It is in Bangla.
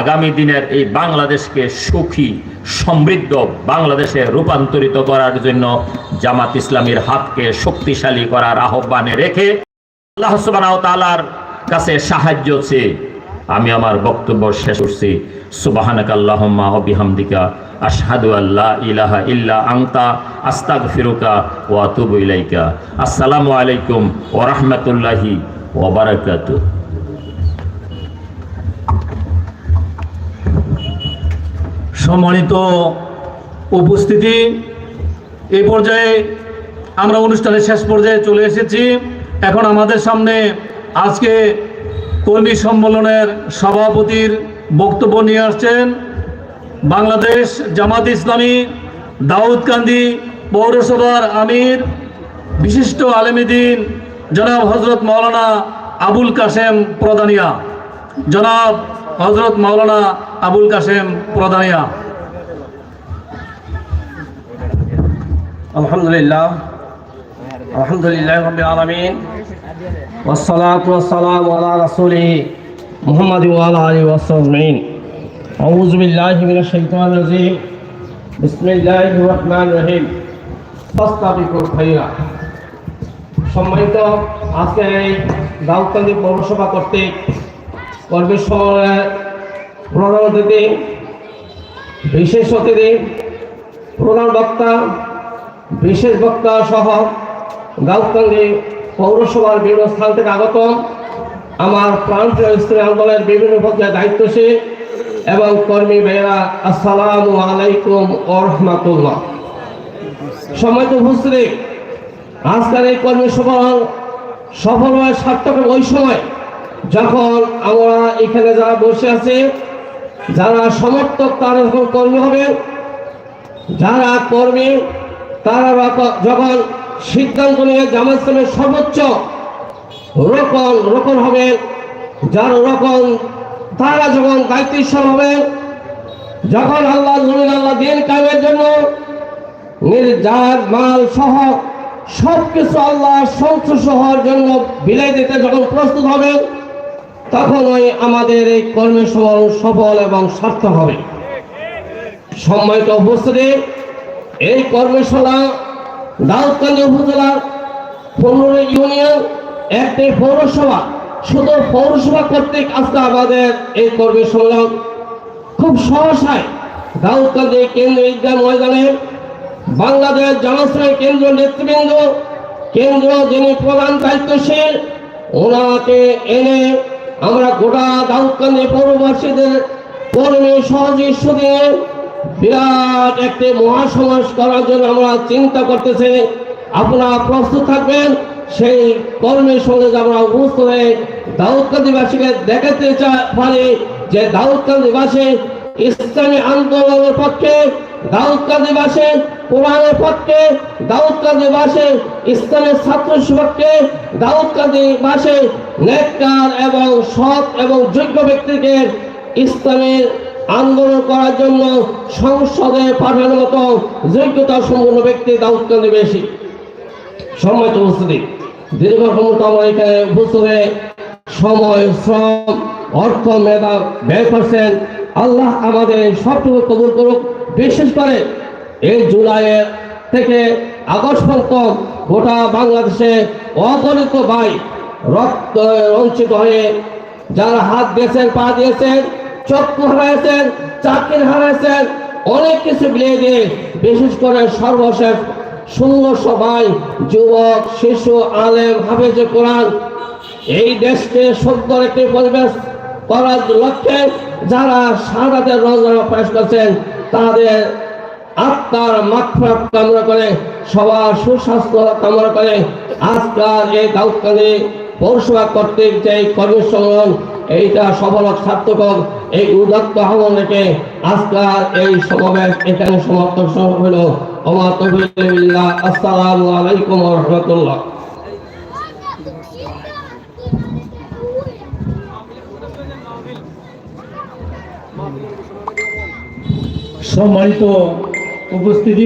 আগামী দিনের এই বাংলাদেশকে সুখী, সমৃদ্ধ বাংলাদেশে রূপান্তরিত করার জন্য জামাত ইসলামীর হাতকে শক্তিশালী করার আহ্বানে রেখে আল্লাহ তাআলার কাছে সাহায্য চেয়ে আমি আমার বক্তব্য শেষ করছি। সুবাহানাক আল্লাহুম্মা আশহাদু আল্লা ইলাহা ইল্লা আনতা, আস্তাগফিরুকা ওয়া আতুবু ইলাইকা। আসসালামু আলাইকুম ওয়া রাহমাতুল্লাহি সম্মানিত উপস্থিতি এই পর্যায়ে আমরা অনুষ্ঠানের শেষ পর্যায়ে চলে এসেছি। এখন আমাদের সামনে আজকে কর্মী সম্মেলনের সভাপতির বক্তব্য নিয়ে আসছেন বাংলাদেশ জামাত ইসলামী দাউদকান্দি পৌরসভার আমির, বিশিষ্ট আলেমিদিন জনাব হজরত মাওলানা আবুল কাশেম প্রদানিয়া। জনাব হজরত মাওলানা আবুল কাশেম প্রদানিয়া الحمد لله الحمد لله رب العالمين والصلاة والسلام على رسوله محمد وعلى آله وصحبه أجمعين أعوذ بالله من الشيطان الرجيم بسم الله الرحمن الرحيم فاستبقوا الخيرات সম্মানিত আজকে এই দাউদকান্দি পৌরসভা কর্তৃক কর্মী সমন্বয়ের প্রধান অতিথি বিশেষ অতিথি প্রধান বক্তা, বিশেষ বক্তা সহ গাউকান্দি পৌরসভার বিভিন্ন স্থান থেকে আগত আমার প্রান্তীয় স্ত্রী আন্দোলনের বিভিন্ন পর্যায়ে দায়িত্বশীল এবং কর্মী ভাইয়েরা, আসসালামু আলাইকুম ও রহমাতুল্লাহ সম্মানিত উপস্থিতি, আজকের এই কর্মী সভা সফল হয় সার্থক ওই সময় যখন আমরা এখানে যারা বসে আছি, যারা সমর্থক, তারা যখন কর্মী হবে, যারা কর্মী, তারা যখন সিদ্ধান্ত নিয়ে জামাত সর্বোচ্চ রোকন রোকন হবে, যার রোকন তারা যখন দায়িত্বশীল হবে, যখন আল্লাহ, জমিন আল্লাহ দিন কামের জন্য নির্যাত, মাল সহ সব কিছু আল্লাহ সন্তোষ হওয়ার জন্য বিলাই দিতে যখন প্রস্তুত হবে তখন ওই আমাদের এই কর্মী সফল এবং সার্থক হবে। সম্মানিত উপস্থিতি, এই কর্মশালা দাউদকান্দি উপজেলার পনেরো ইউনিয়ন, একটি পৌরসভা, শুধু পৌরসভা কর্তৃক আজকে আমাদের এই কর্মী সম্মেলন খুব সহসায় দাউদকান্দি কেন্দ্র ঈদগাহ ময়দানে বাংলাদেশ জনশ্রয় কেন্দ্র নেতৃবৃন্দ কেন্দ্র যিনি প্রধান দায়িত্বশীল, ওনাকে এনে আমরা গোটা দাউদকান্দি পৌরবাসীদের কর্মী সহযোগী বিরাট একটি মহাসমাজ করার জন্য আমরা চিন্তা করতেছি। আপনারা প্রস্তুত থাকবেন, সেই কর্মের সঙ্গে আমরা উপস্থিত হয়ে দাউদকান্দিবাসীকে দেখাতে পারি যে দাউদকান্দিবাসী ইসলামী আন্দোলনের পক্ষে দাউদকান্দিবাসী কোরআনের পক্ষে দাউদকান্দিবাসী ইসলামের ছাত্র পক্ষে দাউদকান্দিবাসী নেককার এবং সৎ এবং যোগ্য ব্যক্তিকে ইসলামের আন্দোলন করার জন্য সংসদে পাঠানোর মতো যোগ্যতা সম্পন্ন ব্যক্তি দাউদ দাউদকান্দি বেশি। সম্মানিত উপস্থিতি, দীর্ঘ ক্ষমতা আমার এখানে উপস্থিত হয়ে সময়, শ্রম, অর্থ, মেধা ব্যয় করছেন। আল্লাহ আমাদের সবটুকু কবুল করুক। বিশেষ করে এই জুলাইয়ের থেকে আগস্ট পর্যন্ত গোটা বাংলাদেশে অগণিত ভাই রক্ত রঞ্চিত হয়ে যারা হাত দিয়েছেন, পা দিয়েছেন, চক্ষু হারাইছেন, চাকরি হারাইছেন, অনেক কিছু বিলিয়ে দিয়ে বিশেষ করে সর্বশেষ ষোলো সবাই যুবক, শিশু, আলেম, হাফেজে কোরআন এই দেশকে সুন্দর একটি পরিবেশ করার লক্ষ্যে যারা সাদাদের রোজনা পেশ করছেন, তাদের আত্মার মাকফাত কামনা করে, সবার সুস্বাস্থ্য কামনা করে। আজকাল এই দাউদকালে পৌরসভা কর্তৃক যে কর্মী সম্মেলন এইটা সফল সার্থক এই উদাত্ত আহ্বান রেখে আজকাল এই সমাবেশ এখানে সমাপ্ত হল। ওমা তহবিল্লাহ আসসালামু আলাইকুম রহমতুল্লাহ। সম্মানিত উপস্থিতি